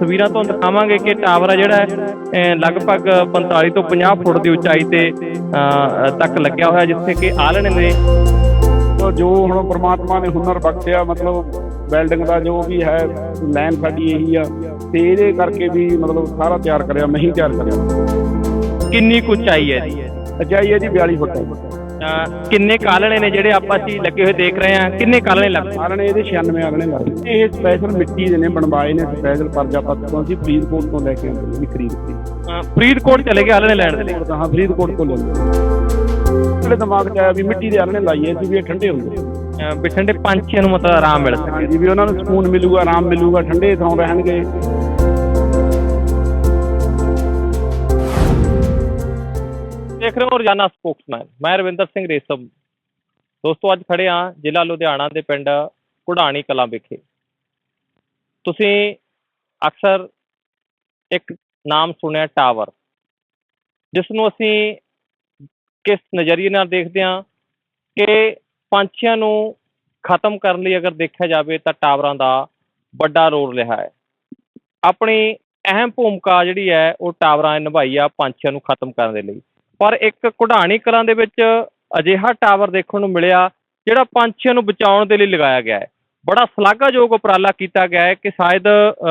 ਤਸਵੀਰਾਂ ਤੁਹਾਨੂੰ ਦਿਖਾਵਾਂਗੇ ਕਿ ਟਾਵਰ ਆ ਜਿਹੜਾ ਲਗਭਗ 45 ਤੋਂ 50 ਫੁੱਟ ਦੀ ਉਚਾਈ ਤੇ ਤੱਕ ਲੱਗਿਆ ਹੋਇਆ ਜਿੱਥੇ ਕਿ ਆਲਣੇ ਨੇ। ਜੋ ਹੁਣ ਪ੍ਰਮਾਤਮਾ ਨੇ ਹੁਨਰ ਬਖਸ਼ਿਆ ਮਤਲਬ ਵੈਲਡਿੰਗ ਦਾ ਜੋ ਵੀ ਹੈ ਲਾਈਨ ਸਾਡੀ ਇਹੀ ਆ ਤੇ ਇਹਦੇ ਕਰਕੇ ਵੀ ਮਤਲਬ ਸਾਰਾ ਤਿਆਰ ਕਰਿਆ ਮੈਂ ਹੀ ਤਿਆਰ ਕਰਿਆ। ਕਿੰਨੀ ਕੁ ਉਚਾਈ ਹੈ ਜੀ? ਅਚਾਈ ਹੈ ਜੀ 42 ਫੁੱਟ। ਕਿੰਨੇ ਕਾਲਣੇ ਨੇ ਜਿਹੜੇ ਆਪਾਂ ਅਸੀਂ ਲੱਗੇ ਹੋਏ ਦੇਖ ਰਹੇ ਹਾਂ? ਕਿੰਨੇ ਕਾਲਣੇ ਲੱਗ ਆਲਣੇ ਇਹਦੇ 96 ਆਲਣੇ ਲੱਗਦੇ ਇਹ ਸਪੈਸ਼ਲ ਮਿੱਟੀ ਦੇ ਨੇ ਬਣਵਾਏ ਨੇ ਸਪੈਸ਼ਲ ਪਰਜਾਪਤ ਤੋਂ ਅਸੀਂ ਫਰੀਦਕੋਟ ਤੋਂ ਲੈ ਕੇ ਆਉਂਦੇ ਨੇ ਖਰੀਦ ਕੇ ਫਰੀਦਕੋਟ ਚਲੇ ਗਏ ਆਲਣੇ ਲੈਣ ਦੇ ਲਈ? ਹਾਂ ਫਰੀਦਕੋਟ ਤੋਂ ਲੈਂਦੇ ਸਾਡੇ ਦਿਮਾਗ 'ਚ ਆਇਆ ਵੀ ਮਿੱਟੀ ਦੇ ਆਲਣੇ ਲਾਈਏ ਸੀ ਵੀ ਇਹ ਠੰਡੇ ਹੁੰਦੇ ਵੀ ਠੰਡੇ ਪੰਛੀਆਂ ਨੂੰ ਮਤਲਬ ਆਰਾਮ ਮਿਲ ਸਕੇ। ਹਾਂਜੀ ਵੀ ਉਹਨਾਂ ਨੂੰ ਸਕੂਨ ਮਿਲੂਗਾ ਆਰਾਮ ਮਿਲੂਗਾ ਠੰਡੇ ਥਾਂ ਰਹਿਣਗੇ। ਦੇਖ ਰਹੇ ਹੋ ਰੋਜ਼ਾਨਾ ਸਪੋਕਸਮੈਨ ਮੈਂ ਰਵਿੰਦਰ ਸਿੰਘ ਰੇਸਮ। ਦੋਸਤੋ, ਅੱਜ ਖੜੇ ਹਾਂ ਜ਼ਿਲ੍ਹਾ ਲੁਧਿਆਣਾ ਦੇ ਪਿੰਡ ਕੁਢਾਣੀ ਕਲਾਂ ਵਿਖੇ। ਤੁਸੀਂ ਅਕਸਰ ਇੱਕ ਨਾਮ ਸੁਣਿਆ ਟਾਵਰ, ਜਿਸ ਨੂੰ ਅਸੀਂ ਕਿਸ ਨਜ਼ਰੀਏ ਨਾਲ ਦੇਖਦੇ ਹਾਂ ਕਿ ਪੰਛੀਆਂ ਨੂੰ ਖਤਮ ਕਰਨ ਲਈ ਅਗਰ ਦੇਖਿਆ ਜਾਵੇ ਤਾਂ ਟਾਵਰਾਂ ਦਾ ਵੱਡਾ ਰੋਲ ਰਿਹਾ ਹੈ। ਆਪਣੀ ਅਹਿਮ ਭੂਮਿਕਾ ਜਿਹੜੀ ਹੈ ਉਹ ਟਾਵਰਾਂ ਨੇ ਨਿਭਾਈ ਆ ਪੰਛੀਆਂ ਨੂੰ ਖਤਮ ਕਰਨ ਦੇ ਲਈ। ਪਰ ਇੱਕ ਕੁਢਾਣੀ ਕਲਾਂ ਦੇ ਵਿੱਚ ਅਜਿਹਾ ਟਾਵਰ ਦੇਖਣ ਨੂੰ ਮਿਲਿਆ ਜਿਹੜਾ ਪੰਛੀਆਂ ਨੂੰ ਬਚਾਉਣ ਦੇ ਲਈ ਲਗਾਇਆ ਗਿਆ ਹੈ। ਬੜਾ ਸ਼ਲਾਘਾਯੋਗ ਉਪਰਾਲਾ ਕੀਤਾ ਗਿਆ ਹੈ ਕਿ ਸ਼ਾਇਦ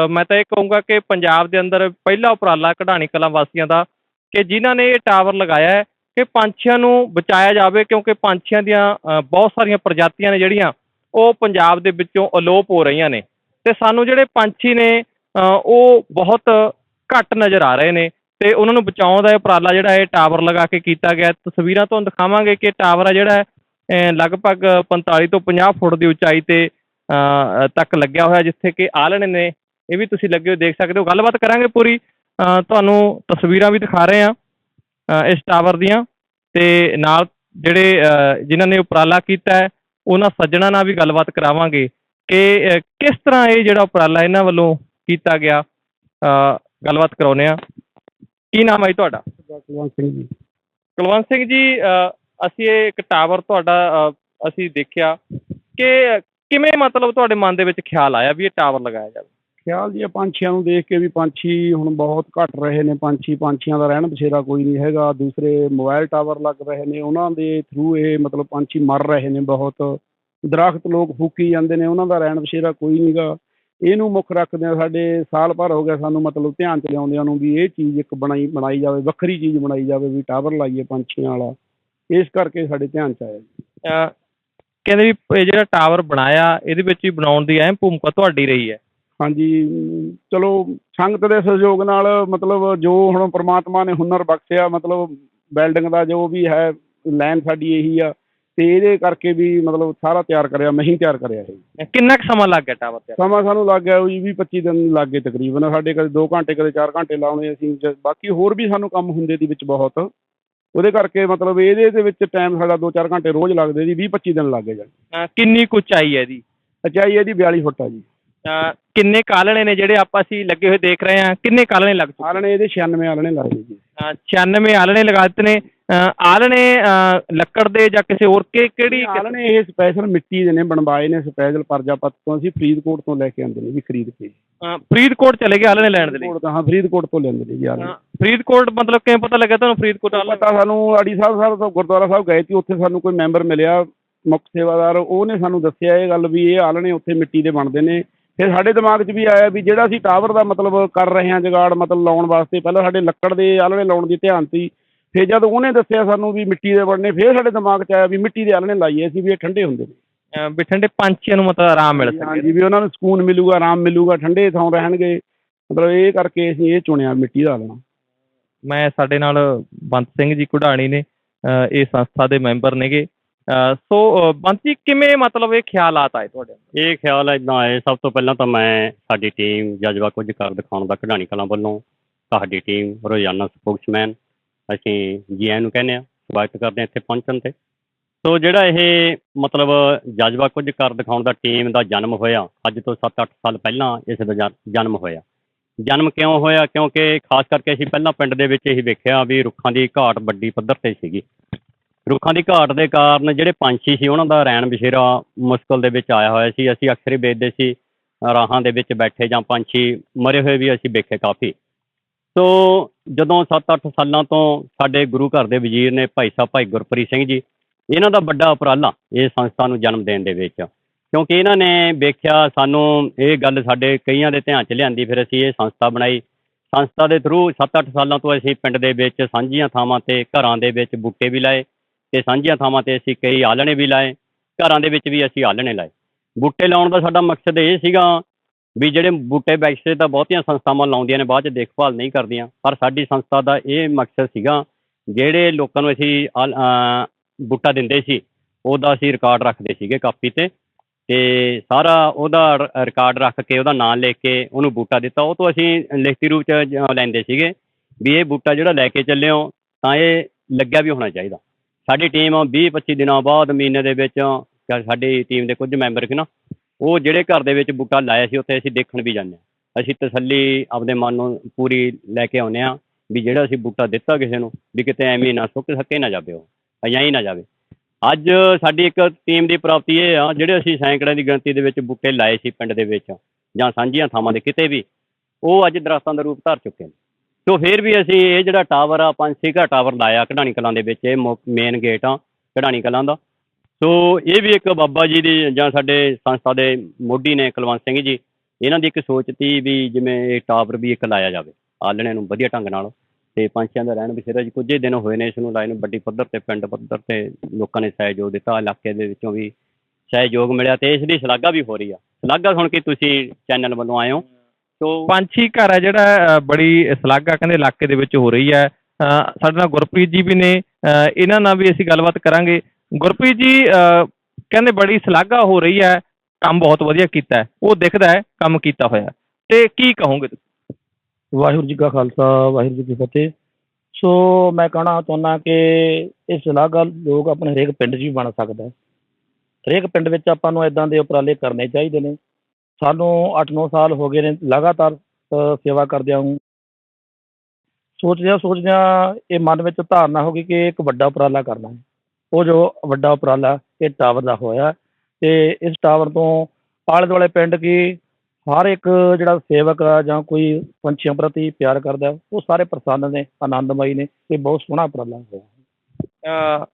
ਮੈਂ ਤਾਂ ਇਹ ਕਹੂੰਗਾ ਕਿ ਪੰਜਾਬ ਦੇ ਅੰਦਰ ਪਹਿਲਾ ਉਪਰਾਲਾ ਕੁਢਾਣੀ ਕਲਾਂ ਵਾਸੀਆਂ ਦਾ ਕਿ ਜਿਨ੍ਹਾਂ ਨੇ ਇਹ ਟਾਵਰ ਲਗਾਇਆ ਹੈ ਕਿ ਪੰਛੀਆਂ ਨੂੰ ਬਚਾਇਆ ਜਾਵੇ ਕਿਉਂਕਿ ਪੰਛੀਆਂ ਦੀਆਂ ਬਹੁਤ ਸਾਰੀਆਂ ਪ੍ਰਜਾਤੀਆਂ ਨੇ ਜਿਹੜੀਆਂ ਉਹ ਪੰਜਾਬ ਦੇ ਵਿੱਚੋਂ ਅਲੋਪ ਹੋ ਰਹੀਆਂ ਨੇ। ਤੇ ਸਾਨੂੰ ਜਿਹੜੇ ਪੰਛੀ ਨੇ ਉਹ ਬਹੁਤ ਘੱਟ ਨਜ਼ਰ ਆ ਰਹੇ ਨੇ। ਤੇ ਉਹਨਾਂ ਨੂੰ ਬਚਾਉਣ ਦਾ ਇਹ ਉਪਰਾਲਾ ਜਿਹੜਾ ਇਹ ਟਾਵਰ ਲਗਾ ਕੇ ਕੀਤਾ ਗਿਆ। ਤਸਵੀਰਾਂ ਤੁਹਾਨੂੰ ਦਿਖਾਵਾਂਗੇ ਕਿ ਟਾਵਰ ਆ ਜਿਹੜਾ ਹੈ, ਲਗਭਗ 45 ਤੋਂ 50 ਫੁੱਟ ਦੀ ਉਚਾਈ ਤੇ ਤੱਕ ਲੱਗਿਆ ਹੋਇਆ ਜਿੱਥੇ ਕਿ ਆਲਣੇ ਨੇ ਇਹ ਵੀ ਤੁਸੀਂ ਲੱਗੇ ਹੋ ਦੇਖ ਸਕਦੇ ਹੋ। ਗੱਲਬਾਤ ਕਰਾਂਗੇ ਪੂਰੀ। ਤੁਹਾਨੂੰ ਤਸਵੀਰਾਂ ਵੀ ਦਿਖਾ ਰਹੇ ਹਾਂ ਇਸ ਟਾਵਰ ਦੀਆਂ। ਤੇ ਨਾਲ ਜਿਹੜੇ ਅਹ, ਜਿਨ੍ਹਾਂ ਨੇ ਉਪਰਾਲਾ ਕੀਤਾ ਹੈ ਉਹਨਾਂ ਸੱਜਣਾ ਨਾਲ ਵੀ ਗੱਲਬਾਤ ਕਰਾਵਾਂਗੇ ਕਿ ਕਿਸ ਤਰ੍ਹਾਂ ਇਹ ਜਿਹੜਾ ਉਪਰਾਲਾ ਇਹਨਾਂ ਵੱਲੋਂ ਕੀਤਾ ਗਿਆ। ਗੱਲਬਾਤ ਕਰਾਉਂਦੇ ਆ ਕੀ ਨਾਮ ਹੈ ਜੀ ਤੁਹਾਡਾ? ਕੁਲਵੰਤ ਸਿੰਘ ਜੀ। ਕੁਲਵੰਤ ਸਿੰਘ ਜੀ ਅ, ਅਸੀਂ ਇਹ ਇੱਕ ਟਾਵਰ ਤੁਹਾਡਾ ਅ, ਅਸੀਂ ਦੇਖਿਆ ਕਿ ਕਿਵੇਂ ਮਤਲਬ ਤੁਹਾਡੇ ਮਨ ਦੇ ਵਿੱਚ ਖਿਆਲ ਆਇਆ ਵੀ ਇਹ ਟਾਵਰ ਲਗਾਇਆ ਜਾਵੇ? ਖਿਆਲ ਜੀ ਇਹ ਪੰਛੀਆਂ ਨੂੰ ਦੇਖ ਕੇ ਵੀ ਪੰਛੀ ਹੁਣ ਬਹੁਤ ਘਟ ਰਹੇ ਨੇ। ਪੰਛੀ ਪੰਛੀਆਂ ਦਾ ਰਹਿਣ ਬਸੇਰਾ ਕੋਈ ਨਹੀਂ ਹੈਗਾ। ਦੂਸਰੇ ਮੋਬਾਈਲ ਟਾਵਰ ਲੱਗ ਰਹੇ ਨੇ। ਉਹਨਾਂ ਦੇ ਥਰੂ ਇਹ ਮਤਲਬ ਪੰਛੀ ਮਰ ਰਹੇ ਨੇ ਬਹੁਤ। ਦਰਖਤ ਲੋਕ ਫੂਕੀ ਜਾਂਦੇ ਨੇ। ਉਹਨਾਂ ਦਾ ਰਹਿਣ ਬਸੇਰਾ ਕੋਈ ਨਹੀਂਗਾ ਇਹਨੂੰ ਮੁੱਖ ਰੱਖਦੇ ਆ ਸਾਡੇ ਸਾਲ ਭਰ ਹੋ ਗਿਆ ਸਾਨੂੰ ਮਤਲਬ ਧਿਆਨ ਚ ਲਿਆਉਂਦਿਆਂ ਨੂੰ ਵੀ ਇਹ ਚੀਜ਼ ਇੱਕ ਬਣਾਈ ਬਣਾਈ ਜਾਵੇ ਵੱਖਰੀ ਚੀਜ਼ ਬਣਾਈ ਜਾਵੇ ਵੀ ਟਾਵਰ ਲਾਈਏ ਪੰਛੀਆਂ ਵਾਲਾ। ਇਸ ਕਰਕੇ ਸਾਡੇ ਧਿਆਨ ਚ ਆਇਆ ਕਹਿੰਦੇ ਵੀ ਇਹ ਜਿਹੜਾ ਟਾਵਰ ਬਣਾਇਆ ਇਹਦੇ ਵਿੱਚ ਵੀ ਬਣਾਉਣ ਦੀ ਅਹਿਮ ਭੂਮਿਕਾ ਤੁਹਾਡੀ ਰਹੀ ਹੈ। ਹਾਂਜੀ ਚਲੋ ਸੰਗਤ ਦੇ ਸਹਿਯੋਗ ਨਾਲ ਮਤਲਬ ਜੋ ਹੁਣ ਪ੍ਰਮਾਤਮਾ ਨੇ ਹੁਨਰ ਬਖਸ਼ਿਆ ਮਤਲਬ ਵੈਲਡਿੰਗ ਦਾ ਜੋ ਵੀ ਹੈ ਲਾਈਨ ਸਾਡੀ ਇਹੀ ਆ। ਤੇ ਇਹਦੇ ਕਰਕੇ ਵੀ ਮਤਲਬ ਸਾਰਾ ਤਿਆਰ ਕਰਿਆ ਮੈਂ ਹੀ ਤਿਆਰ ਕਰਿਆ ਇਹ। ਕਿੰਨਾ ਕੁ ਸਮਾਂ ਲੱਗ ਗਿਆ ਟਾਵਰ ਤੇ? ਸਮਾਂ ਸਾਨੂੰ ਲੱਗ ਗਿਆ ਜੀ 20 25 ਦਿਨ ਲੱਗ ਗਏ ਤਕਰੀਬਨ। ਸਾਡੇ ਕਦੇ 2 ਘੰਟੇ ਕਦੇ 4 ਘੰਟੇ ਲਾਉਣੇ ਅਸੀਂ ਜ- ਬਾਕੀ ਹੋਰ ਵੀ ਸਾਨੂੰ ਕੰਮ ਹੁੰਦੇ ਦੀ ਵਿੱਚ ਬਹੁਤ। ਉਹਦੇ ਕਰਕੇ ਮਤਲਬ ਇਹਦੇ ਦੇ ਵਿੱਚ ਟਾਈਮ ਸਾਡਾ 2-4 ਘੰਟੇ ਰੋਜ਼ ਲੱਗਦੇ ਜੀ 20 25 ਦਿਨ ਲੱਗ ਗਏ ਜਾਣੀ। ਅ, ਕਿੰਨੀ ਕੁ ਉਚਾਈ ਹੈ ਇਹਦੀ? ਅਚਾਈ ਇਹਦੀ 42 ਫੁੱਟ ਆ ਜੀ। ਕਿੰਨੇ ਕਾਲਣੇ ਨੇ ਜਿਹੜੇ ਆਪਾਂ ਅਸੀਂ ਲੱਗੇ ਹੋਏ ਦੇਖ ਰਹੇ ਹਾਂ? ਕਿੰਨੇ ਕਾਲਣੇ ਲੱਗ ਚੁੱਕੇ ਆਲਣੇ ਇਹਦੇ 96 ਆਲਣੇ ਲੱਗਦੇ ਜੀ। ਅ, 96 ਆਲਣੇ ਲਗਾ ਦਿੱਤੇ ਨੇ। ਆਲਣੇ ਲੱਕੜ ਦੇ ਜਾਂ ਕਿਸੇ ਹੋਰ ਕਿ ਕਿਹੜੀ ਆਲਣੇ ਇਹ ਸਪੈਸ਼ਲ ਮਿੱਟੀ ਦੇ ਨੇ ਬਣਵਾਏ ਨੇ ਸਪੈਸ਼ਲ ਪਰਜਾਪਤ ਤੋਂ ਅਸੀਂ ਫਰੀਦਕੋਟ ਤੋਂ ਲੈ ਕੇ ਆਉਂਦੇ ਨੇ ਜੀ ਖਰੀਦ ਕੇ। ਫਰੀਦਕੋਟ ਚਲੇ ਗਏ ਆਲਣੇ ਲੈਣ ਦੇ ਲਈ? ਹਾਂ ਫਰੀਦਕੋਟ ਤੋਂ ਲੈਂਦੇ ਨੇ ਜੀ ਆਲਣੇ। ਫਰੀਦਕੋਟ ਮਤਲਬ ਕਿਵੇਂ ਪਤਾ ਲੱਗਿਆ ਤੁਹਾਨੂੰ ਫਰੀਦਕੋਟ ਆਲਣੇ? ਪਤਾ ਸਾਨੂੰ ਆੜੀ ਸਾਹਿਬ ਸਾਹਿਬ ਤੋਂ ਗੁਰਦੁਆਰਾ ਸਾਹਿਬ ਗਏ ਸੀ ਉੱਥੇ ਸਾਨੂੰ ਕੋਈ ਮੈਂਬਰ ਮਿਲਿਆ ਮੁੱਖ ਸੇਵਾਦਾਰ ਉਹਨੇ ਸਾਨੂੰ ਦੱਸਿਆ ਇਹ ਗੱਲ ਵੀ ਇਹ ਆਲਣੇ ਉੱਥੇ ਮਿੱਟੀ ਦੇ ਬਣਦੇ ਨੇ। ਫਿਰ ਸਾਡੇ ਦਿਮਾਗ 'ਚ ਵੀ ਆਇਆ ਵੀ ਜਿਹੜਾ ਅਸੀਂ ਟਾਵਰ ਦਾ ਮਤਲਬ ਕਰ ਰਹੇ ਹਾਂ ਜੁਗਾੜ ਮਤਲਬ ਲਾਉਣ ਵਾਸਤੇ ਪਹਿਲਾਂ ਸਾਡੇ ਲੱਕੜ ਦੇ ਆਲਣੇ ਲਾਉਣ ਦੀ ਧਿਆਨ ਸੀ। ਫਿਰ ਜਦ ਉਹਨੇ ਦੱਸਿਆ ਸਾਨੂੰ ਵੀ ਮਿੱਟੀ ਦੇ ਬਣਨੇ ਫਿਰ ਸਾਡੇ ਦਿਮਾਗ 'ਚ ਆਇਆ ਵੀ ਮਿੱਟੀ ਦੇ ਆਲਣੇ ਲਾਈਏ ਅਸੀਂ ਵੀ ਇਹ ਠੰਡੇ ਹੁੰਦੇ ਨੇ। ਵੀ ਠੰਡੇ ਪੰਛੀਆਂ ਨੂੰ ਮਤਲਬ ਆਰਾਮ ਮਿਲ ਸਕੇ। ਹਾਂਜੀ ਵੀ ਉਹਨਾਂ ਨੂੰ ਸਕੂਨ ਮਿਲੂਗਾ ਆਰਾਮ ਮਿਲੂਗਾ ਠੰਡੇ ਥਾਂ ਰਹਿਣਗੇ। ਮਤਲਬ ਇਹ ਕਰਕੇ ਅਸੀਂ ਇਹ ਚੁਣਿਆ ਮਿੱਟੀ ਦਾ ਆਲਣਾ। ਮੈਂ ਸਾਡੇ ਨਾਲ ਬੰਤ ਸਿੰਘ ਜੀ ਕੁਢਾਣੀ ਨੇ ਇਹ ਸੰਸਥਾ ਦੇ ਮੈਂਬਰ ਨੇਗੇ। ਸੋ ਅ, ਬੰਤ ਜੀ ਕਿਵੇਂ ਮਤਲਬ ਇਹ ਖਿਆਲਾਤ ਆਏ ਤੁਹਾਡੇ ਇਹ ਖਿਆਲ ਇਦਾਂ ਆਏ ਸਭ ਤੋਂ ਪਹਿਲਾਂ ਤਾਂ ਮੈਂ ਸਾਡੀ ਟੀਮ ਜਜ਼ਬਾ ਕੁਝ ਕਰ ਦਿਖਾਉਣ ਦਾ ਕਢਾਣੀ ਕਲਾਂ ਵੱਲੋਂ ਤੁਹਾਡੀ ਟੀਮ ਰੋਜ਼ਾਨਾ ਸਪੋਕਸਮੈਨ ਅਸੀਂ ਜੀ ਆਇਆਂ ਨੂੰ ਕਹਿੰਦੇ ਆ ਸਵਾਗਤ ਕਰਦੇ ਹਾਂ ਇੱਥੇ ਪਹੁੰਚਣ ਤੇ। ਸੋ ਜਿਹੜਾ ਇਹ ਮਤਲਬ ਜਜ਼ਬਾ ਕੁਝ ਕਰ ਦਿਖਾਉਣ ਦਾ ਟੀਮ ਦਾ ਜਨਮ ਹੋਇਆ, ਅੱਜ ਤੋਂ 7-8 ਸਾਲ ਪਹਿਲਾਂ ਇਸ ਦਾ ਜਨਮ ਹੋਇਆ। ਜਨਮ ਕਿਉਂ ਹੋਇਆ? ਕਿਉਂਕਿ ਖਾਸ ਕਰਕੇ ਅਸੀਂ ਪਹਿਲਾਂ ਪਿੰਡ ਦੇ ਵਿੱਚ ਇਹੀ ਵੇਖਿਆ ਵੀ ਰੁੱਖਾਂ ਦੀ ਘਾਟ ਵੱਡੀ ਪੱਧਰ ਤੇ ਸੀਗੀ। ਰੁੱਖਾਂ ਦੀ ਘਾਟ ਦੇ ਕਾਰਨ ਜਿਹੜੇ ਪੰਛੀ ਸੀ, ਉਹਨਾਂ ਦਾ ਰਹਿਣ ਬਸੇਰਾ ਮੁਸ਼ਕਲ ਦੇ ਵਿੱਚ ਆਇਆ ਹੋਇਆ ਸੀ। ਅਸੀਂ ਅਕਸਰ ਹੀ ਵੇਖਦੇ ਸੀ, ਰਾਹਾਂ ਦੇ ਵਿੱਚ ਬੈਠੇ ਜਾਂ ਪੰਛੀ ਮਰੇ ਹੋਏ ਵੀ ਅਸੀਂ ਵੇਖੇ ਕਾਫੀ। ਸੋ ਜਦੋਂ 7-8 ਸਾਲਾਂ ਤੋਂ ਸਾਡੇ ਗੁਰੂ ਘਰ ਦੇ ਵਜ਼ੀਰ ਨੇ ਭਾਈ ਸਾਹਿਬ, ਭਾਈ ਗੁਰਪ੍ਰੀਤ ਸਿੰਘ ਜੀ, ਇਹਨਾਂ ਦਾ ਵੱਡਾ ਉਪਰਾਲਾ ਇਹ ਸੰਸਥਾ ਨੂੰ ਜਨਮ ਦੇਣ ਦੇ ਵਿੱਚ। ਕਿਉਂਕਿ ਇਹਨਾਂ ਨੇ ਵੇਖਿਆ, ਸਾਨੂੰ ਇਹ ਗੱਲ ਸਾਡੇ ਕਈਆਂ ਦੇ ਧਿਆਨ 'ਚ ਲਿਆਂਦੀ, ਫਿਰ ਅਸੀਂ ਇਹ ਸੰਸਥਾ ਬਣਾਈ। ਸੰਸਥਾ ਦੇ ਥਰੂ 7-8 ਸਾਲਾਂ ਤੋਂ ਅਸੀਂ ਪਿੰਡ ਦੇ ਵਿੱਚ ਸਾਂਝੀਆਂ ਥਾਵਾਂ ਤੇ ਘਰਾਂ ਦੇ ਵਿੱਚ ਬੂਟੇ ਵੀ ਲਾਏ ਤੇ ਸਾਂਝੀਆਂ ਥਾਵਾਂ ਤੇ ਅਸੀਂ ਕਈ ਆਲਣੇ ਵੀ ਲਾਏ। ਘਰਾਂ ਦੇ ਵਿੱਚ ਵੀ ਅਸੀਂ ਆਲਣੇ ਲਾਏ। ਬੂਟੇ ਲਾਉਣ ਦਾ ਸਾਡਾ ਮਕਸਦ ਇਹ ਸੀਗਾ ਵੀ ਜਿਹੜੇ ਬੂਟੇ ਵੈਸੇ ਤਾਂ ਬਹੁਤੀਆਂ ਸੰਸਥਾਵਾਂ ਲਾਉਂਦੀਆਂ ਨੇ, ਬਾਅਦ ਚ ਦੇਖਭਾਲ ਨਹੀਂ ਕਰਦੀਆਂ। ਪਰ ਸਾਡੀ ਸੰਸਥਾ ਦਾ ਇਹ ਮਕਸਦ ਸੀਗਾ, ਜਿਹੜੇ ਲੋਕਾਂ ਨੂੰ ਅਸੀਂ ਆਲ- ਬੂਟਾ ਦਿੰਦੇ ਸੀ, ਉਹਦਾ ਅਸੀਂ ਰਿਕਾਰਡ ਰੱਖਦੇ ਸੀਗੇ ਕਾਪੀ ਤੇ। ਤੇ ਸਾਰਾ ਉਹਦਾ ਰ- ਰਿਕਾਰਡ ਰੱਖ ਕੇ, ਉਹਦਾ ਨਾਮ ਲਿਖ ਕੇ ਉਹਨੂੰ ਬੂਟਾ ਦਿੱਤਾ। ਉਹ ਤੋਂ ਅਸੀਂ ਲਿਖਤੀ ਰੂਪ ਚ ਲੈਂਦੇ ਸੀਗੇ ਵੀ ਇਹ ਬੂਟਾ ਜਿਹੜਾ ਲੈ ਕੇ ਚੱਲਿਓ ਤਾਂ ਇਹ ਲੱਗਿਆ ਵੀ ਹੋਣਾ ਚਾਹੀਦਾ। ਸਾਡੀ ਟੀਮ 20 25 ਦਿਨਾਂ ਬਾਅਦ ਮਹੀਨੇ ਦੇ ਵਿੱਚ ਸਾਡੀ ਟੀਮ ਦੇ ਕੁਝ ਮੈਂਬਰ ਕਿ ਨਾ ਉਹ ਜਿਹੜੇ ਘਰ ਦੇ ਵਿੱਚ ਬੂਟਾ ਲਾਇਆ ਸੀ, ਉੱਥੇ ਅਸੀਂ ਦੇਖਣ ਵੀ ਜਾਂਦੇ ਹਾਂ। ਅਸੀਂ ਤਸੱਲੀ ਆਪਦੇ ਮਨ ਨੂੰ ਪੂਰੀ ਲੈ ਕੇ ਆਉਂਦੇ ਹਾਂ ਵੀ ਜਿਹੜਾ ਅਸੀਂ ਬੂਟਾ ਦਿੱਤਾ ਕਿਸੇ ਨੂੰ, ਵੀ ਕਿਤੇ ਐਵੇਂ ਨਾ ਸੁੱਕ ਸਕੇ, ਨਾ ਜਾਵੇ ਉਹ ਅਜਾਂ ਹੀ ਨਾ ਜਾਵੇ। ਅੱਜ ਸਾਡੀ ਇੱਕ ਟੀਮ ਦੀ ਪ੍ਰਾਪਤੀ ਇਹ ਆ, ਜਿਹੜੇ ਅਸੀਂ ਸੈਂਕੜਿਆਂ ਦੀ ਗਿਣਤੀ ਦੇ ਵਿੱਚ ਬੂਟੇ ਲਾਏ ਸੀ ਪਿੰਡ ਦੇ ਵਿੱਚ, ਜਾਂ ਸਾਂਝੀਆਂ ਥਾਵਾਂ ਦੇ ਕਿਤੇ ਵੀ, ਉਹ ਅੱਜ ਦਰਖਤਾਂ ਦਾ ਰੂਪ ਧਾਰ ਚੁੱਕੇ ਨੇ। ਸੋ ਫਿਰ ਵੀ ਅਸੀਂ ਇਹ ਜਿਹੜਾ ਟਾਵਰ ਆ, ਪੰਜ ਛੇ ਘਾ ਟਾਵਰ ਲਾਇਆ ਕਢਾਣੀ ਕਲਾਂ ਦੇ ਵਿੱਚ, ਇਹ ਮੇਨ ਗੇਟ ਆ ਕਢਾਣੀ ਕਲਾਂ ਦਾ। ਸੋ ਇਹ ਵੀ ਇੱਕ ਬਾਬਾ ਜੀ ਦੀ ਜਾਂ ਸਾਡੇ ਸੰਸਥਾ ਦੇ ਮੋਢੀ ਨੇ ਕੁਲਵੰਤ ਸਿੰਘ ਜੀ, ਇਹਨਾਂ ਦੀ ਇੱਕ ਸੋਚ ਤੀ ਵੀ ਜਿਵੇਂ ਇਹ ਟਾਵਰ ਵੀ ਇੱਕ ਲਾਇਆ ਜਾਵੇ ਆਲਣੇ ਨੂੰ ਵਧੀਆ ਢੰਗ ਨਾਲ। ਤੇ ਪੰਛੀਆਂ ਦਾ ਰਹਿਣ ਬਸੇਰਾ ਜੀ, ਕੁਝ ਹੀ ਦਿਨ ਹੋਏ ਨੇ ਇਸ ਨੂੰ ਲਾਏ ਨੂੰ, ਵੱਡੀ ਪੱਧਰ ਤੇ, ਪਿੰਡ ਪੱਧਰ ਤੇ ਲੋਕਾਂ ਨੇ ਸਹਿਯੋਗ ਦਿੱਤਾ, ਇਲਾਕੇ ਦੇ ਵਿੱਚੋਂ ਵੀ ਸਹਿਯੋਗ ਮਿਲਿਆ ਤੇ ਇਸ ਦੀ ਸ਼ਲਾਘਾ ਵੀ ਹੋ ਰਹੀ ਆ। ਸ਼ਲਾਘਾ ਸੁਣ ਕੇ ਤੁਸੀਂ ਚੈਨਲ ਵੱਲੋਂ ਆਏ ਹੋ। ਸੋ ਪੰਛੀ ਘਰ ਹੈ ਜਿਹੜਾ ਬੜੀ ਸ਼ਲਾਘਾ ਕਹਿੰਦੇ ਇਲਾਕੇ ਦੇ ਵਿੱਚ ਹੋ ਰਹੀ ਹੈ ਸਾਡੇ ਨਾਲ ਗੁਰਪ੍ਰੀਤ ਜੀ ਵੀ ਨੇ। ਇਹਨਾਂ ਨਾਲ ਵੀ ਅਸੀਂ ਗੱਲਬਾਤ ਕਰਾਂਗੇ। ਗੁਰਪ੍ਰੀਤ ਜੀ ਕਹਿੰਦੇ ਬੜੀ ਸ਼ਲਾਘਾ ਹੋ ਰਹੀ ਹੈ, ਕੰਮ ਬਹੁਤ ਵਧੀਆ ਕੀਤਾ ਉਹ ਦਿਖਦਾ ਹੈ, ਕੰਮ ਕੀਤਾ ਹੋਇਆ ਤੇ ਕੀ ਕਹੋਗੇ ਤੁਸੀਂ? ਵਾਹਿਗੁਰੂ ਜੀ ਕਾ ਖਾਲਸਾ, ਵਾਹਿਗੁਰੂ ਜੀ ਕੀ ਫਤਿਹ। ਸੋ ਮੈਂ ਕਹਿਣਾ ਚਾਹੁੰਦਾ ਕਿ ਇਹ ਸ਼ਲਾਘਾ ਲੋਕ ਆਪਣੇ ਹਰੇਕ ਪਿੰਡ 'ਚ ਵੀ ਬਣ ਸਕਦਾ ਹੈ। ਹਰੇਕ ਪਿੰਡ ਵਿੱਚ ਆਪਾਂ ਨੂੰ ਇਦਾਂ ਦੇ ਉਪਰਾਲੇ ਕਰਨੇ ਚਾਹੀਦੇ ਨੇ। ਸਾਨੂੰ 8-9 ਸਾਲ ਹੋ ਗਏ ਨੇ ਲਗਾਤਾਰ ਸੇਵਾ ਕਰਦਿਆਂ ਨੂੰ। ਸੋਚਦਿਆਂ ਸੋਚਦਿਆਂ ਇਹ ਮਨ ਵਿੱਚ ਧਾਰਨਾ ਹੋ ਗਈ ਕਿ ਇੱਕ ਵੱਡਾ ਉਪਰਾਲਾ ਕਰਨਾ ਹੈ। ਉਹ ਜੋ ਵੱਡਾ ਉਪਰਾਲਾ ਇਹ ਟਾਵਰ ਦਾ ਹੋਇਆ ਤੇ ਇਸ ਟਾਵਰ ਤੋਂ ਆਲੇ ਦੁਆਲੇ ਪਿੰਡ ਕੀ ਹਰ ਇੱਕ ਜਿਹੜਾ ਸੇਵਕ ਆ ਜਾਂ ਕੋਈ ਪੰਛੀਆਂ ਪ੍ਰਤੀ ਪਿਆਰ ਕਰਦਾ ਉਹ ਸਾਰੇ ਪ੍ਰਸੰਨ ਨੇ ਆਨੰਦਮਈ ਨੇ ਇਹ ਬਹੁਤ ਸੋਹਣਾ ਉਪਰਾਲਾ ਹੋਇਆ। ਅ,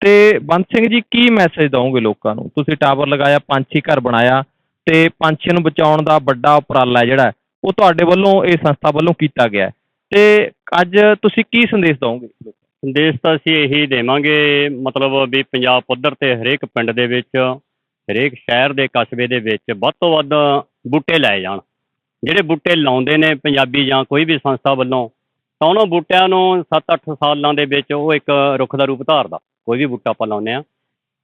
ਤੇ ਬੰਦ ਸਿੰਘ ਜੀ ਕੀ ਮੈਸੇਜ ਦਵੋਗੇ ਲੋਕਾਂ ਨੂੰ? ਤੁਸੀਂ ਟਾਵਰ ਲਗਾਇਆ ਪੰਛੀ ਘਰ ਬਣਾਇਆ ਤੇ ਪੰਛੀਆਂ ਨੂੰ ਬਚਾਉਣ ਦਾ ਵੱਡਾ ਉਪਰਾਲਾ ਹੈ ਜਿਹੜਾ ਉਹ ਤੁਹਾਡੇ ਵੱਲੋਂ ਇਹ ਸੰਸਥਾ ਵੱਲੋਂ ਕੀਤਾ ਗਿਆ ਹੈ। ਤੇ ਅੱਜ ਤੁਸੀਂ ਕੀ ਸੰਦੇਸ਼ ਦਵੋਗੇ ਸੰਦੇਸ਼ ਤਾਂ ਅਸੀਂ ਇਹੀ ਦੇਵਾਂਗੇ, ਮਤਲਬ ਵੀ ਪੰਜਾਬ ਪੱਧਰ ਤੇ ਹਰੇਕ ਪਿੰਡ ਦੇ ਵਿੱਚ, ਹਰੇਕ ਸ਼ਹਿਰ ਦੇ ਕਸਬੇ ਦੇ ਵਿੱਚ ਵੱਧ ਤੋਂ ਵੱਧ ਬੂਟੇ ਲਾਏ ਜਾਣ। ਜਿਹੜੇ ਬੂਟੇ ਲਾਉਂਦੇ ਨੇ ਪੰਜਾਬੀ ਜਾਂ ਕੋਈ ਵੀ ਸੰਸਥਾ ਵੱਲੋਂ, ਤਾਂ ਉਹਨਾਂ ਬੂਟਿਆਂ ਨੂੰ 7-8 ਸਾਲਾਂ ਦੇ ਵਿੱਚ ਉਹ ਇੱਕ ਰੁੱਖ ਦਾ ਰੂਪ ਧਾਰਦਾ। ਕੋਈ ਵੀ ਬੂਟਾ ਆਪਾਂ ਲਾਉਂਦੇ ਆ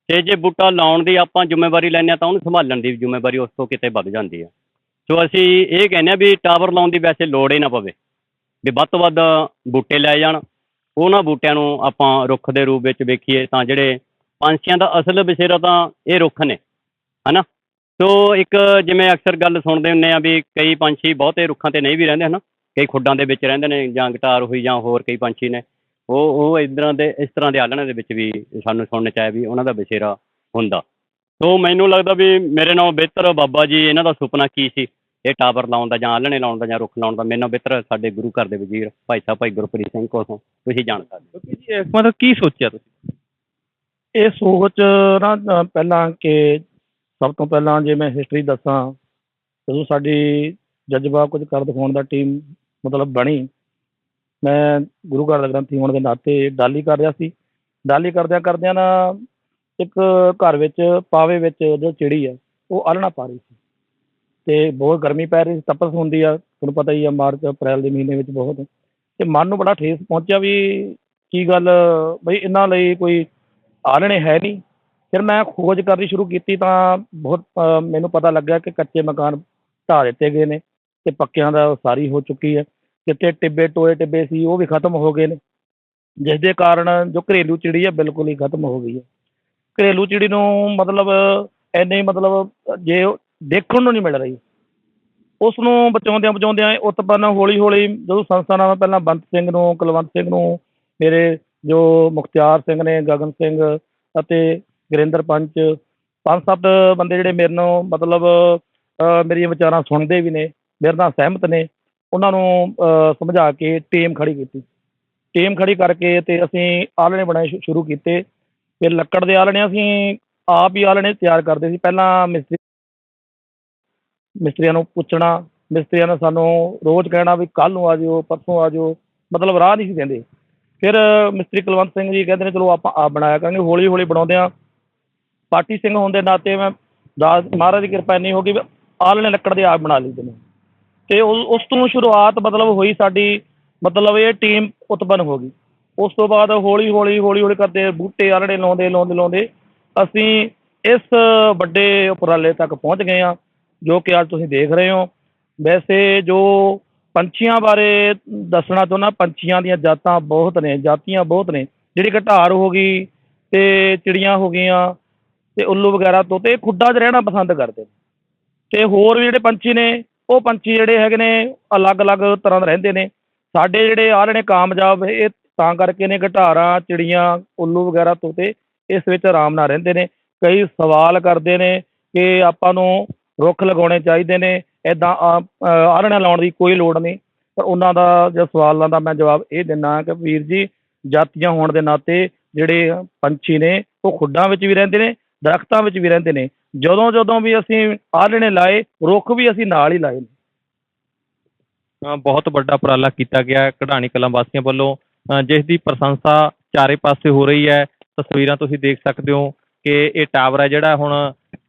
ਤੇ ਜੇ ਬੂਟਾ ਲਾਉਣ ਦੀ ਆਪਾਂ ਜ਼ਿੰਮੇਵਾਰੀ ਲੈਂਦੇ ਹਾਂ ਤਾਂ ਉਹਨੂੰ ਸੰਭਾਲਣ ਦੀ ਜ਼ਿੰਮੇਵਾਰੀ ਉਸ ਤੋਂ ਕਿਤੇ ਵੱਧ ਜਾਂਦੀ ਹੈ। ਸੋ ਅਸੀਂ ਇਹ ਕਹਿੰਦੇ ਆ ਵੀ ਟਾਵਰ ਲਾਉਣ ਦੀ ਵੈਸੇ ਲੋੜ ਹੀ ਨਾ ਪਵੇ। ਵੀ ਵੱਧ ਤੋਂ ਵੱਧ ਬੂਟੇ ਲਾਏ ਜਾਣ। ਉਹਨਾਂ ਬੂਟਿਆਂ ਨੂੰ ਆਪਾਂ ਰੁੱਖ ਦੇ ਰੂਪ ਵਿੱਚ ਵੇਖੀਏ ਤਾਂ ਜਿਹੜੇ ਪੰਛੀਆਂ ਦਾ ਅਸਲ ਬਸੇਰਾ ਤਾਂ ਇਹ ਰੁੱਖ ਨੇ, ਹਨਾ? ਸੋ ਇੱਕ ਜਿਵੇਂ ਅਕਸਰ ਗੱਲ ਸੁਣਦੇ ਹੁੰਨੇ ਆ ਵੀ ਕਈ ਪੰਛੀ ਬਹੁਤੇ ਰੁੱਖਾਂ ਤੇ ਨਹੀਂ ਵੀ ਰਹਿੰਦੇ, ਹਨਾ? ਕਈ ਖੁੱਡਾਂ ਦੇ ਵਿੱਚ ਰਹਿੰਦੇ ਨੇ ਜਾਂ ਗਟਾਰ ਹੋਈ ਜਾਂ ਹੋਰ ਕਈ ਪੰਛੀ ਨੇ। ਉਹ ਉਹ ਇਦਾਂ ਦੇ, ਇਸ ਤਰ੍ਹਾਂ ਦੇ ਆਲਣਾਂ ਦੇ ਵਿੱਚ ਵੀ ਸਾਨੂੰ ਸੁਣਨ ਚ ਆਇਆ ਵੀ ਉਹਨਾਂ ਦਾ ਬਸੇਰਾ ਹੁੰਦਾ। ਸੋ ਮੈਨੂੰ ਲੱਗਦਾ ਵੀ ਮੇਰੇ ਨਾਲੋਂ ਬਿਹਤਰ ਬਾਬਾ ਜੀ ਇਹਨਾਂ ਦਾ ਸੁਪਨਾ ਕੀ ਸੀ? ਇਹ ਟਾਵਰ ਲਾਉਣ ਦਾ ਜਾਂ ਆਲਣੇ ਲਾਉਣ ਦਾ ਜਾਂ ਰੁੱਖ ਲਾਉਣ ਦਾ ਮੇਰੇ ਨਾਲੋਂ ਬਿਹਤਰ ਸਾਡੇ ਗੁਰੂ ਘਰ ਦੇ ਵਜ਼ੀਰ ਭਾਈ ਸਾਹਿਬ ਭਾਈ ਗੁਰਪ੍ਰੀਤ ਸਿੰਘ ਕੋਲੋਂ ਤੁਸੀਂ ਜਾਣ ਸਕਦੇ ਹੋ। ਜੀ ਇਹ ਮਤਲਬ ਕੀ ਸੋਚਿਆ ਤੁਸੀਂ? ਇਹ ਸੋਚ ਨਾ ਪਹਿਲਾਂ ਕਿ ਸਭ ਤੋਂ ਪਹਿਲਾਂ ਜੇ ਮੈਂ ਹਿਸਟਰੀ ਦੱਸਾਂ ਜਦੋਂ ਸਾਡੀ ਜਜ਼ਬਾ ਕੁਝ ਕਰ ਦਿਖਾਉਣ ਦਾ ਟੀਮ ਮਤਲਬ ਬਣੀ ਮੈਂ ਗੁਰੂ ਘਰ ਦਾ ਗ੍ਰੰਥੀ ਹੋਣ ਦੇ ਨਾਤੇ ਡਾਲੀ ਕਰ ਰਿਹਾ ਸੀ। ਡਾਲੀ ਕਰਦਿਆਂ ਕਰਦਿਆਂ ਨਾ ਇੱਕ ਘਰ ਵਿੱਚ ਪਾਵੇ ਵਿੱਚ ਜੋ ਚਿੜੀ ਹੈ ਉਹ ਆਲਣਾ ਪਾ ਰਹੀ ਸੀ। ਤੇ ਬਹੁਤ ਗਰਮੀ ਪੈ ਰਹੀ ਸੀ, ਤਪਸ ਹੁੰਦੀ ਆ, ਤੁਹਾਨੂੰ ਪਤਾ ਹੀ ਆ ਮਾਰਚ, ਅਪ੍ਰੈਲ ਦੇ ਮਹੀਨੇ ਵਿੱਚ ਬਹੁਤ। ਤੇ ਮਨ ਨੂੰ ਬੜਾ ਠੇਸ ਪਹੁੰਚਿਆ ਵੀ ਕੀ ਗੱਲ, ਬਈ ਇਹਨਾਂ ਲਈ ਕੋਈ ਆਲਣੇ ਹੈ ਨਹੀਂ। ਫਿਰ ਮੈਂ ਖੋਜ ਕਰਨੀ ਸ਼ੁਰੂ ਕੀਤੀ ਤਾਂ ਬਹੁਤ ਮੈਨੂੰ ਪਤਾ ਲੱਗਾ ਕਿ ਕੱਚੇ ਮਕਾਨ ਢਾਹ ਦਿੱਤੇ ਗਏ ਨੇ ਤੇ ਪੱਕਿਆਂ ਦਾ ਸਾਰੀ ਹੋ ਚੁੱਕੀ ਹੈ। ਜਿੱਥੇ ਟਿੱਬੇ, ਟੋਏ ਟਿੱਬੇ ਸੀ, ਉਹ ਵੀ ਖਤਮ ਹੋ ਗਏ ਨੇ। ਜਿਸ ਦੇ ਕਾਰਨ ਜੋ ਘਰੇਲੂ ਚਿੜੀ ਹੈ ਬਿਲਕੁਲ ਹੀ ਖਤਮ ਹੋ ਗਈ ਹੈ। ਘਰੇਲੂ ਚਿੜੀ ਨੂੰ ਮਤਲਬ ਐਨੇ ਮਤਲਬ, ਜੇ ਦੇਖਣ ਨੂੰ ਨਹੀਂ ਮਿਲ ਰਹੀ। ਉਸ ਨੂੰ ਬਚਾਉਂਦਿਆਂ ਬਚਾਉਂਦਿਆਂ ਉਤਪੰਨ ਹੌਲੀ ਹੌਲੀ ਜਦੋਂ ਸੰਸਥਾ ਨਾਲ ਪਹਿਲਾਂ ਬੰਤ ਸਿੰਘ ਨੂੰ, ਕੁਲਵੰਤ ਸਿੰਘ ਨੂੰ, ਮੇਰੇ ਜੋ ਮੁਖਤਿਆਰ ਸਿੰਘ ਨੇ, ਗਗਨ ਸਿੰਘ ਅਤੇ ਗਰਿੰਦਰ ਪੰਚ, ਪੰਜ ਸੱਤ ਬੰਦੇ ਜਿਹੜੇ ਮੇਰੇ ਨੂੰ ਮਤਲਬ ਮੇਰੀਆਂ ਵਿਚਾਰਾਂ ਸੁਣਦੇ ਵੀ ਨੇ, ਮੇਰੇ ਨਾਲ ਸਹਿਮਤ ਨੇ, ਉਹਨਾਂ ਨੂੰ ਸਮਝਾ ਕੇ ਟੀਮ ਖੜੀ ਕੀਤੀ। ਟੀਮ ਖੜੀ ਕਰਕੇ ਤੇ ਅਸੀਂ ਆਲਣੇ ਬਣਾਏ ਸ਼ੁ- ਸ਼ੁਰੂ ਕੀਤੇ। ਫਿਰ ਲੱਕੜ ਦੇ ਆਲਣੇ ਅਸੀਂ ਆਪ ਹੀ ਆਲਣੇ ਤਿਆਰ ਕਰਦੇ ਸੀ। ਪਹਿਲਾਂ ਮਿਸਤਰੀ ਮਿਸਤਰੀਆਂ ਨੂੰ ਪੁੱਛਣਾ, ਮਿਸਤਰੀਆਂ ਨੇ ਸਾਨੂੰ ਰੋਜ਼ ਕਹਿਣਾ ਵੀ ਕੱਲ ਨੂੰ ਆ ਜਿਓ, ਪਰਸੋਂ ਆ ਜਿਓ, ਮਤਲਬ ਰਾਹ ਨਹੀਂ ਸੀ ਦਿੰਦੇ। ਫਿਰ ਮਿਸਤਰੀ ਕੁਲਵੰਤ ਸਿੰਘ ਜੀ ਕਹਿੰਦੇ ਨੇ, ਚਲੋ ਆਪਾਂ ਆਪ ਬਣਾਇਆ ਕਰਾਂਗੇ ਹੌਲੀ ਹੌਲੀ ਬਣਾਉਂਦੇ ਆ ਪਾਟੀ ਸਿੰਘ ਹੋਣ ਦੇ ਨਾਤੇ ਮੈਂ ਦਾਸ, ਮਹਾਰਾਜ ਦੀ ਕਿਰਪਾ ਇੰਨੀ ਹੋ ਗਈ ਵੀ ਆਲਣੇ ਲੱਕੜ ਦੇ ਆਪ ਬਣਾ ਲਈਦੇ ਨੇ ਤੇ ਉਸ ਉਸ ਤੋਂ ਸ਼ੁਰੂਆਤ ਮਤਲਬ ਹੋਈ ਸਾਡੀ, ਮਤਲਬ ਇਹ ਟੀਮ ਉਤਪੰਨ ਹੋ ਗਈ। ਉਸ ਤੋਂ ਬਾਅਦ ਹੌਲੀ ਹੌਲੀ ਹੌਲੀ ਹੌਲੀ ਕਰਦੇ ਬੂਟੇ ਆਲੜੇ ਲਾਉਂਦੇ ਲਾਉਂਦੇ ਲਾਉਂਦੇ, ਅਸੀਂ ਇਸ ਵੱਡੇ ਉਪਰਾਲੇ ਤੱਕ ਪਹੁੰਚ ਗਏ ਆ ਜੋ ਕਿ ਅੱਜ ਤੁਸੀਂ ਦੇਖ ਰਹੇ ਹੋ। ਵੈਸੇ ਜੋ ਪੰਛੀਆਂ ਬਾਰੇ ਦੱਸਣਾ ਚਾਹੁੰਦਾ, ਪੰਛੀਆਂ ਦੀਆਂ ਜਾਤਾਂ ਬਹੁਤ ਨੇ, ਜਾਤੀਆਂ ਬਹੁਤ ਨੇ। ਜਿਹੜੀ ਘਟਾਰ ਹੋ ਗਈ ਤੇ ਚਿੜੀਆਂ ਹੋ ਗਈਆਂ ਤੇ ਉੱਲੂ ਵਗੈਰਾ ਤੋਂ ਤੇ ਖੁੱਡਾਂ 'ਚ ਰਹਿਣਾ ਪਸੰਦ ਕਰਦੇ ਨੇ। ਤੇ ਹੋਰ ਵੀ ਜਿਹੜੇ ਪੰਛੀ ਨੇ, ਉਹ ਪੰਛੀ ਜਿਹੜੇ ਹੈਗੇ ਨੇ, ਅਲੱਗ-ਅਲੱਗ ਤਰ੍ਹਾਂ ਦੇ ਰਹਿੰਦੇ ਨੇ। ਸਾਡੇ ਜਿਹੜੇ ਆਲਣੇ ਕਾਮਯਾਬ, ਇਹ ਤਾਂ ਕਰਕੇ ਨੇ ਘਟਾਰਾਂ ਚਿੜੀਆਂ, ਉੱਲੂ ਵਗੈਰਾ ਤੋਤੇ ਇਸ ਵਿੱਚ ਆਰਾਮ ਨਾਲ ਰਹਿੰਦੇ ਨੇ। ਕਈ ਸਵਾਲ ਕਰਦੇ ਨੇ ਕਿ ਆਪਾਂ ਨੂੰ ਰੁੱਖ ਲਗਾਉਣੇ ਚਾਹੀਦੇ ਨੇ ਇਦਾਂ ਆਲਣੇ ਲਾਉਣ ਦੀ ਕੋਈ ਲੋੜ ਨਹੀਂ। ਪਰ ਉਹਨਾਂ ਦਾ ਜੋ ਸਵਾਲਾਂ ਦਾ ਮੈਂ ਜਵਾਬ ਇਹ ਦਿੰਦਾ ਕਿ ਵੀਰ ਜੀ, ਜਾਤੀਆਂ ਹੋਣ ਦੇ ਨਾਤੇ ਜਿਹੜੇ ਪੰਛੀ ਨੇ, ਉਹ ਖੁੱਡਾਂ ਵਿੱਚ ਵੀ ਰਹਿੰਦੇ ਨੇ, ਦਰਖਤਾਂ ਵਿੱਚ ਵੀ ਰਹਿੰਦੇ ਨੇ। ਜਦੋਂ ਜਦੋਂ ਵੀ ਅਸੀਂ ਆਲਣੇ ਲਾਏ, ਰੁੱਖ ਵੀ ਅਸੀਂ ਨਾਲ ਹੀ ਲਾਏ ਨੇ। ਬਹੁਤ ਵੱਡਾ ਉਪਰਾਲਾ ਕੀਤਾ ਗਿਆ ਕਢਾਣੀ ਕਲਾਂ ਵਾਸੀਆਂ ਵੱਲੋਂ। ਜਿਸ ਦੀ ਪ੍ਰਸ਼ੰਸਾ ਚਾਰੇ ਪਾਸੇ ਹੋ ਰਹੀ ਹੈ। ਤਸਵੀਰਾਂ ਤੁਸੀਂ ਦੇਖ ਸਕਦੇ ਹੋ। ਕਿ ਇਹ ਟਾਵਰ ਹੈ ਜਿਹੜਾ ਹੁਣ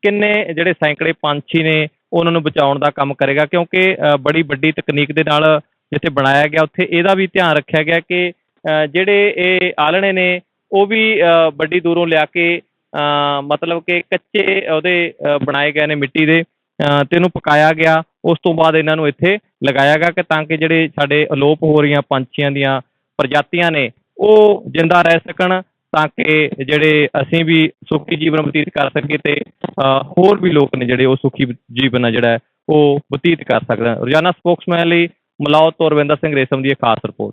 ਕਿੰਨੇ ਜਿਹੜੇ ਸੈਂਕੜੇ ਪੰਛੀ ਨੇ ਉਹਨਾਂ ਨੂੰ ਬਚਾਉਣ ਦਾ ਕੰਮ ਕਰੇਗਾ ਕਿਉਂਕਿ ਬੜੀ ਵੱਡੀ ਤਕਨੀਕ ਦੇ ਨਾਲ ਜਿੱਥੇ ਬਣਾਇਆ ਗਿਆ ਉੱਥੇ ਇਹਦਾ ਵੀ ਧਿਆਨ ਰੱਖਿਆ ਗਿਆ ਕਿ ਜਿਹੜੇ ਇਹ ਆਲਣੇ ਨੇ ਉਹ ਵੀ ਵੱਡੀ ਦੂਰੋਂ ਲਿਆ ਕੇ ਮਤਲਬ ਕਿ ਕੱਚੇ ਉਹਦੇ ਬਣਾਏ ਗਏ ਨੇ ਮਿੱਟੀ ਦੇ ਅ, ਤੇ ਇਹਨੂੰ ਪਕਾਇਆ ਗਿਆ ਉਸ ਤੋਂ ਬਾਅਦ ਇਹਨਾਂ ਨੂੰ ਇੱਥੇ ਲਗਾਇਆ ਗਿਆ ਕਿ ਤਾਂ ਕਿ ਜਿਹੜੇ ਸਾਡੇ ਅਲੋਪ ਹੋ ਰਹੀਆਂ ਪੰਛੀਆਂ ਦੀਆਂ ਪ੍ਰਜਾਤੀਆਂ ਨੇ ਉਹ ਜਿੰਦਾ ਰਹਿ ਸਕਣ ਤਾਂ ਕਿ ਜਿਹੜੇ ਅਸੀਂ ਵੀ ਸੁਖੀ ਜੀਵਨ ਬਤੀਤ ਕਰ ਸਕੀਏ ਤੇ ਹੋਰ ਵੀ ਲੋਕ ਨੇ ਜਿਹੜੇ ਉਹ ਸੁਖੀ ਜੀਵਨ ਆ ਜਿਹੜਾ ਉਹ ਬਤੀਤ ਕਰ ਸਕਣ। ਰੋਜ਼ਾਨਾ ਸਪੋਕਸਮੈਨ ਲਈ ਮਲੌਤ ਤੋਂ ਰਵਿੰਦਰ ਸਿੰਘ ਰੇਸ਼ਮ ਦੀ ਇਹ ਖਾਸ ਰਿਪੋਰਟ